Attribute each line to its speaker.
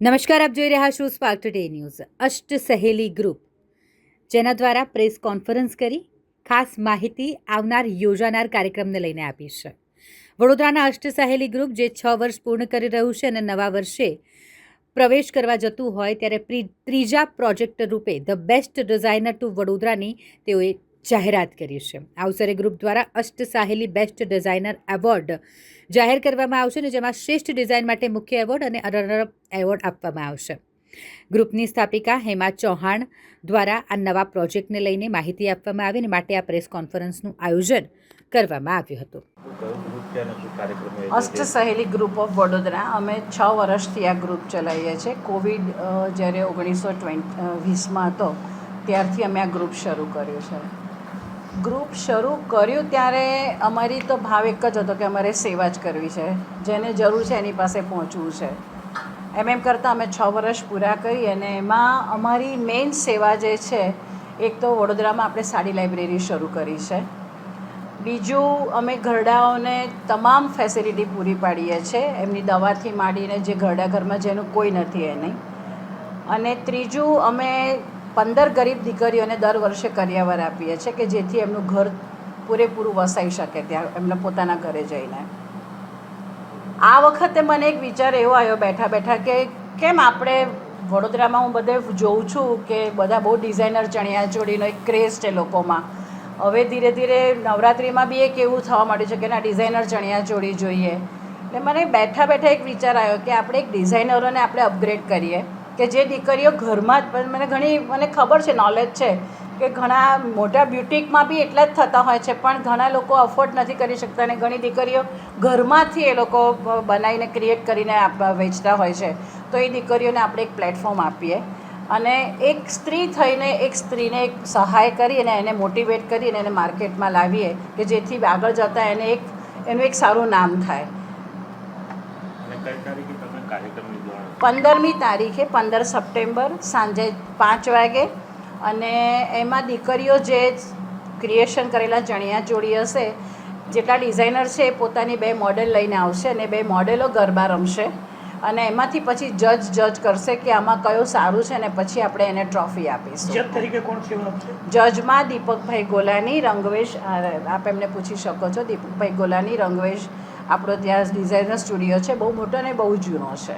Speaker 1: નમસ્કાર, આપ જોઈ રહ્યા છો સ્પાર્ક ટુડે ન્યૂઝ અષ્ટ સહેલી ગ્રુપ જેના દ્વારા પ્રેસ કોન્ફરન્સ કરી, ખાસ માહિતી આવનાર, યોજાનાર કાર્યક્રમને લઈને આપી છે. વડોદરાના અષ્ટ સહેલી ગ્રુપ જે છ વર્ષ પૂર્ણ કરી રહ્યું છે અને નવા વર્ષે પ્રવેશ કરવા જતું હોય, ત્યારે ત્રીજા પ્રોજેક્ટ રૂપે ધ બેસ્ટ ડિઝાઇનર ટુ વડોદરાની તેઓએ જાહેરાત કરી છે. આ અવસરે ગ્રુપ દ્વારા Asht Saheli best designer award જાહેર કરવામાં આવશે અને જેમાં શ્રેષ્ઠ ડિઝાઇન માટે મુખ્ય એવોર્ડ અને રનરઅપ એવોર્ડ આપવામાં આવશે. ગ્રુપની સ્થાપિકા હેમા ચૌહાણ દ્વારા આ નવા પ્રોજેક્ટને લઈને માહિતી આપવામાં આવી અને માટે આ પ્રેસ કોન્ફરન્સનું આયોજન કરવામાં આવ્યું હતું.
Speaker 2: અષ્ટ સહેલી ગ્રુપ ઓફ વડોદરા. અમે છ વર્ષથી આ ગ્રુપ ચલાવીએ છીએ. કોવિડ જ્યારે ઓગણીસો ટ્વેન્ટી વીસમાં હતો, ત્યારથી અમે આ ગ્રુપ શરૂ કર્યું છે. ગ્રુપ શરૂ કર્યું ત્યારે અમારી તો ભાવ એક જ હતો કે અમારે સેવા જ કરવી છે. જેને જરૂર છે એની પાસે પહોંચવું છે. એમ એમ કરતાં અમે છ વર્ષ પૂરા કરી અને એમાં અમારી મેઇન સેવા જે છે, એક તો વડોદરામાં આપણે સાડી લાઇબ્રેરી શરૂ કરી છે. બીજું, અમે ઘરડાઓને તમામ ફેસિલિટી પૂરી પાડીએ છીએ એમની દવાથી માંડીને જે ઘરડા ઘરમાં જેનું કોઈ નથી એની. અને ત્રીજું, અમે પંદર ગરીબ દીકરીઓને દર વર્ષે કરિયાવર આપીએ છીએ કે જેથી એમનું ઘર પૂરેપૂરું વસાઈ શકે ત્યાં, એમના પોતાના ઘરે જઈને. આ વખતે મને એક વિચાર એવો આવ્યો બેઠા બેઠા કે કેમ આપણે વડોદરામાં હું બધે જોઉં છું કે બધા બહુ ડિઝાઇનર ચણિયા ચોળીનો એક ક્રેઝ છે લોકોમાં. હવે ધીરે ધીરે નવરાત્રિમાં બી એક એવું થવા માંડ્યું છે કે ના, ડિઝાઇનર ચણિયા ચોળી જોઈએ. એટલે મને બેઠા બેઠા એક વિચાર આવ્યો કે આપણે એક ડિઝાઇનરોને આપણે અપગ્રેડ કરીએ. કે જે દીકરીઓ ઘરમાં જ મને ઘણી, મને ખબર છે નોલેજ છે, કે ઘણા મોટા બ્યુટિકમાં બી એટલા જ થતા હોય છે, પણ ઘણા લોકો અફોર્ડ નથી કરી શકતા અને ઘણી દીકરીઓ ઘરમાંથી એ લોકો બનાવીને ક્રિએટ કરીને વેચતા હોય છે. તો એ દીકરીઓને આપણે એક પ્લેટફોર્મ આપીએ અને એક સ્ત્રી થઈને એક સ્ત્રીને એક સહાય કરી અને એને મોટિવેટ કરીને એને માર્કેટમાં લાવીએ કે જેથી આગળ જતાં એને એક, એનું એક સારું નામ થાય. પંદરમી તારીખે પંદર સપ્ટેમ્બર સાંજે પાંચ વાગે. અને એમાં દીકરીઓ જે ક્રિએશન કરેલા ચણિયા ચોળી હશે જેટલા ડિઝાઇનર છે એ પોતાની બે મોડેલ લઈને આવશે અને બે મોડેલો ગરબા રમશે. અને એમાંથી પછી જજ જજ કરશે કે આમાં કયું સારું છે અને પછી આપણે એને ટ્રોફી આપીશું.
Speaker 3: જજ તરીકે કોણ
Speaker 2: જજમાં દીપકભાઈ ગોલાની રંગવેશ આપ એમને પૂછી શકો છો. દીપકભાઈ ગોલાની રંગવેશ આપણો ત્યાં ડિઝાઇનર સ્ટુડિયો છે બહુ મોટો અને બહુ જૂનો છે.